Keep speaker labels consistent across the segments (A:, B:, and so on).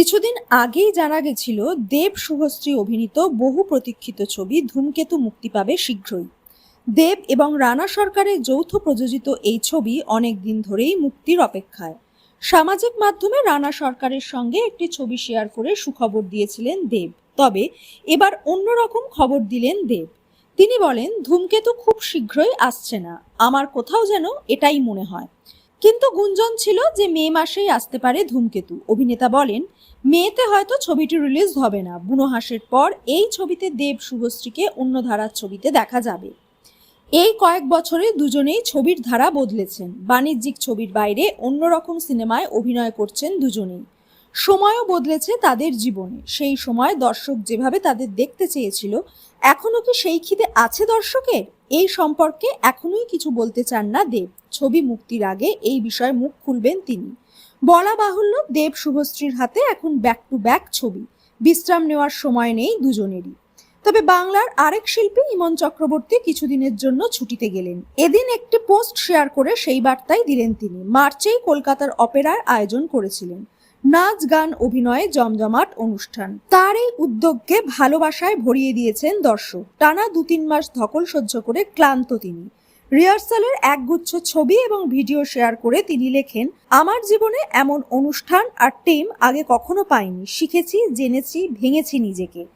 A: কিছুদিন আগেই জানা গেছিল, দেব শুভশ্রী অভিনীত বহু প্রতীক্ষিত ছবি ধূমকেতু মুক্তি পাবে শীঘ্রই। দেব এবং রানা সরকারের যৌথ প্রযোজিত এই ছবি অনেক দিন ধরেই মুক্তির অপেক্ষায়। সামাজিক মাধ্যমে রানা সরকারের সঙ্গে একটি ছবি শেয়ার করে সুখবর দিয়েছিলেন দেব। তবে এবার অন্যরকম খবর দিলেন দেব। তিনি বলেন, ধূমকেতু খুব শীঘ্রই আসছে না। আমার কোথাও যেন এটাই মনে হয়। কিন্তু গুঞ্জন ছিল যে মে মাসেই আসতে পারে ধূমকেতু। অভিনেতা বলেন, মেতে হয়তো ছবিটি রিলিজ হবে না। বুনো হাসের পর এই ছবিতে দেব শুভশ্রীকে অন্য ধারার ছবিতে দেখা যাবে। এই কয়েক বছরে দুজনেই ছবির ধারা বদলেছেন। বাণিজ্যিক ছবির বাইরে অন্যরকম সিনেমায় অভিনয় করছেন দুজনেই। সময়ও বদলেছে তাদের জীবনে। সেই সময় দর্শক যেভাবে তাদের দেখতে চেয়েছিল, এখনও কি সেই খিদে আছে দর্শকের? এই সম্পর্কে এখনোই কিছু বলতে চান না দেব। ছবি মুক্তির আগে এই বিষয়ে মুখ খুলবেন তিনি। বলা বাহুল্য, দেব শুভশ্রীর হাতে এখন ব্যাক টু ব্যাক ছবি। বিশ্রাম নেওয়ার সময় নেই দুজনেরই। তবে বাংলার আরেক শিল্পী ইমন চক্রবর্তী কিছুদিনের জন্য ছুটিতে গেলেন। এদিন একটি পোস্ট শেয়ার করে সেই বার্তাই দিলেন তিনি। মার্চেই কলকাতার অপেরার আয়োজন করেছিলেন। নাচ, গান, অভিনয়ে জমজমাট অনুষ্ঠান। তার এই উদ্যোগকে ভালোবাসায় ভরিয়ে দিয়েছেন দর্শক। টানা দু তিন মাস ধকল সহ্য করে ক্লান্ত তিনি। রিহার্সালের একগুচ্ছ ছবি এবং ভিডিও শেয়ার করে তিনি লেখেন, আমার জীবনে এমন অনুষ্ঠান আর টিম আগে কখনো পাইনি। শিখেছি, জেনেছি, ভেঙেছি নিজেকে।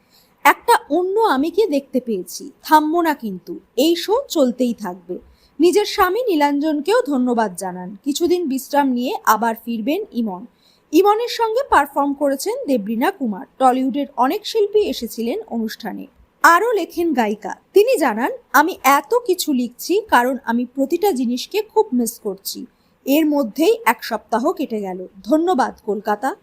A: একটা অন্য আমিকে দেখতে পেয়েছি? থামবো না কিন্তু। এই শো চলতেই থাকবে। নিজের স্বামী নীলাঞ্জনকেও ধন্যবাদ জানান। কিছুদিন বিশ্রাম নিয়ে আবার ফিরবেন ইমন। ইমনের সঙ্গে পারফর্ম করেছেন দেবরিনা কুমার। টলিউডের অনেক শিল্পী এসেছিলেন অনুষ্ঠানে। আরও লেখেন গায়িকা। তিনি জানান, আমি এত কিছু লিখছি কারণ আমি প্রতিটা জিনিসকে খুব মিস করছি। এর মধ্যেই এক সপ্তাহ কেটে গেল। ধন্যবাদ, কলকাতা।